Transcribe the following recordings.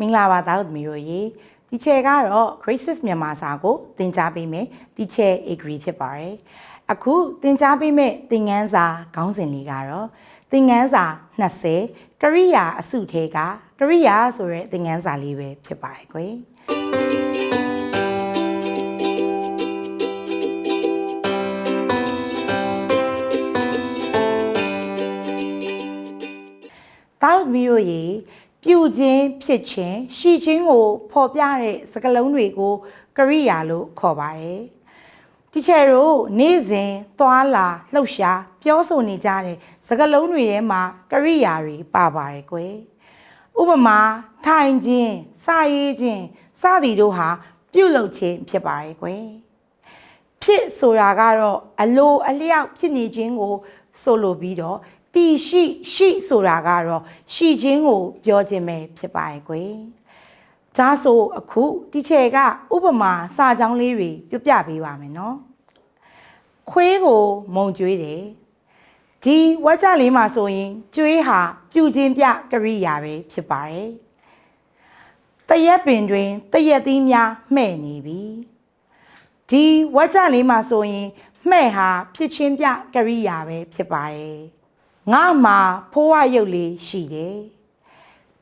မင်္ဂလာပါသားတို့သမီးတို့ရေဒီချဲကတော့ Crisis မြန်မာစာကိုသင်ကြားပေးမယ်ဒီချဲ agree ဖြစ်ပါတယ်အခုသင်ကြားပေးမယ့်သင်ခန်းစာခေါင်းစဉ်လေးကတော့သင်ခန်းစာ20ကရိယာအစုထဲကကရိယာဆိုတဲ့သင်ခန်းစာလေးပဲဖြစ်ပါတယ်ကွယ်တာတို့သမီးတို့ရေ ပြုခြင်းဖြစ်ခြင်းရှိခြင်းကိုဖော်ပြတဲ့စကားလုံးတွေကိုကရိယာလို့ခေါ်ပါတယ်။တီချယ်တို့နေ့စဉ်သွာလာလှုပ်ရှားပြောဆိုနေကြတဲ့စကားလုံးတွေထဲမှာကရိယာတွေပါပါတယ်ကွယ်။ဥပမာထိုင်ခြင်း၊စာရေးခြင်းစသည်တို့ဟာပြုလုပ်ခြင်းဖြစ်ပါတယ်ကွယ်။ဖြစ်ဆိုတာကတော့အလိုအလျောက်ဖြစ်နေခြင်းကိုဆိုလိုပြီးတော့ တည်ရှိရှိဆိုတာကတော့ရှိခြင်းကိုပြောခြင်းပဲဖြစ်ပါရဲ့ကွယ်။ဒါဆိုအခုဒီချေကဥပမာစာကြောင်းလေးတွေပြပြပေးပါမယ်နော်။ခွေးကိုမုံကျွေးတယ်။ဒီဝါကြလေးမှာဆိုရင်ကျွေးဟာပြုခြင်းပြကရိယာပဲဖြစ်ပါတယ်။တရက်ပင်တွင်တရက်သီးများမှဲ့နေပြီ။ဒီဝါကြလေးမှာဆိုရင်မှဲ့ဟာဖြစ်ချင်းပြကရိယာပဲဖြစ်ပါတယ် ငါမှာဖိုးဝရုပ်လေးရှိတယ်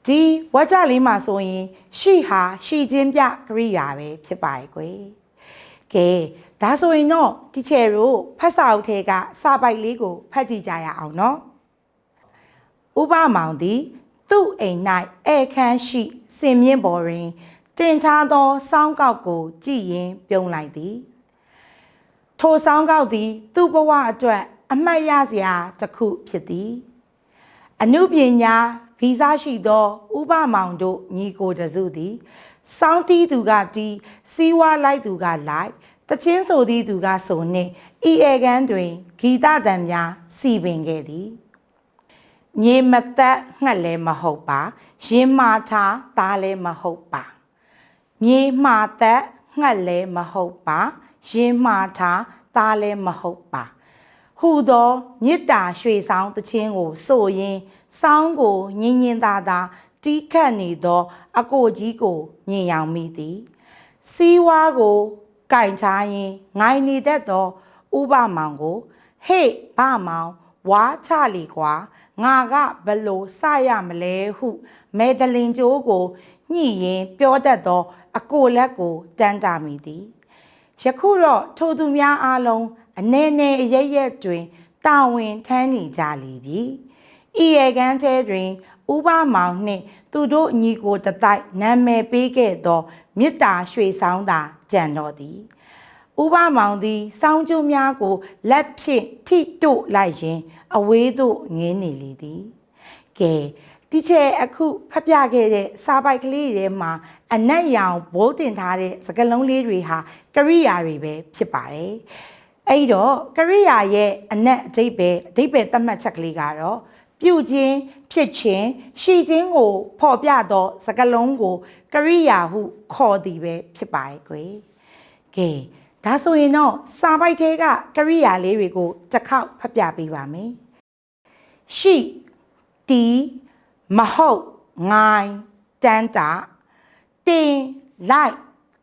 ဒီဝါကြလေးမှာဆိုရင် ရှိဟာရှိချင်းပြကရိယာပဲဖြစ်ပါရဲ့ကွယ်ကဲဒါဆိုရင်တော့တီချယ်တို့ဖတ်စာအုပ်ထဲကစာပိုက်လေးကိုဖတ်ကြည့်ကြရအောင်နော်ဥပမောင်သည် သူ့အိမ်၌ဧခန်းရှိစင်မြင့်ပေါ်တွင်တင်ထားသောစောင်းကောက်ကို ကြည်ရင်ပြုံးလိုက်သည် ထိုဆောင်းကောက်သည် သူ့ဘဝအတွက် အမှတ်ရစရာတစ်ခုဖြစ်သည်အနုပညာဗီဇရှိသောဥပမောင်တို့ညီကိုတစုသည်စောင်းတီးသူကတီးစီးဝါလိုက်သူကလိုက်တချင်းဆိုသည်သူကဆိုနှင့်ဤအေကန်းတွင်ဂီတတံများစီပင်ခဲ့သည်မြေမသက်ငှက်လည်းမဟုတ်ပါရင်မာထားသားလည်းမဟုတ်ပါမြေမှာသက်ငှက်လည်းမဟုတ်ပါရင်မာထားသားလည်းမဟုတ်ပါ ဟူသောမေတ္တာရွှေဆောင်တခြင်းကိုဆိုရင်စောင်းကိုညင်ညင်သာသာတီးခတ်နေသော အကိုကြီးကိုမြင်ရောင်မိသည်စီးဝါးကိုကင်ချရင်ငိုင်းနေတတ်သောဥပမောင်ကို ဟေ့ဗမောင်ဝါချလီကွာငါကဘလို့စရမလဲဟုမဲဒလင်ကျိုးကိုညှိရင်ပြောတတ်သော အကိုလက်ကိုတန်းတာမိသည်ယခုတော့ထိုသူများအားလုံး အနေနဲ့အရရက်တွင်တာဝန်ထမ်းနေကြလေပြီ။ဤရကန်းထဲတွင်ဥပမောင်နှင့်သူတို့ညီကိုတတိုက်နာမည်ပေးခဲ့သောမေတ္တာရွှေဆောင်သာကြံတော်သည်။ဥပမောင်သည်စောင်းကျိုးများကိုလက်ဖြင့်ထိတို့လိုက်ရင် အဝေးသို့ငင်းနေလေသည်။ကဲတီချေအခုဖတ်ပြခဲ့တဲ့စာပိုက်ကလေးတွေထဲမှာအနက်ရောင်ဘိုးတင်ထားတဲ့စကလုံးလေးတွေဟာကရိယာတွေပဲဖြစ်ပါတယ်။ အဲ့တော့ကရိယာရဲ့အနက်အဓိပ္ပာယ်အဓိပ္ပာယ်သတ်မှတ်ချက်ကလေးကတော့ပြုခြင်းဖြစ်ခြင်းရှိခြင်းကိုဖော်ပြသောစကားလုံးကိုကရိယာဟုခေါ်သည်ပဲဖြစ်ပါရဲ့ကွယ်ကဲဒါဆိုရင်တော့စာပိုက်ထဲကကရိယာလေးတွေကိုတစ်ခေါက်ဖတ်ပြပေးပါမယ်ရှိတီမဟုတ်ငိုင်းတန်တာတင်လိုက်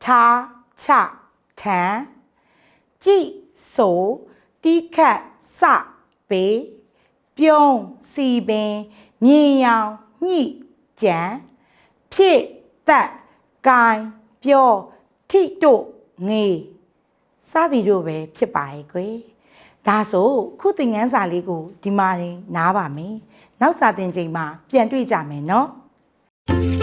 ထားချထန်ကြည့် ဆိုတီးခတ်စပေပြုံးစီပင်မြင်ရောင်ညှိကြံဖြစ်သက်ကိုင်ပြောထိတို့ငေစသည်တို့ပဲဖြစ်ပါရဲ့ကွယ်ဒါဆိုခုသင်ငန်းစာလေးကိုဒီမှာနားပါမယ်နောက်စာသင်ချိန်မှာပြန်တွေ့ကြမယ်နော်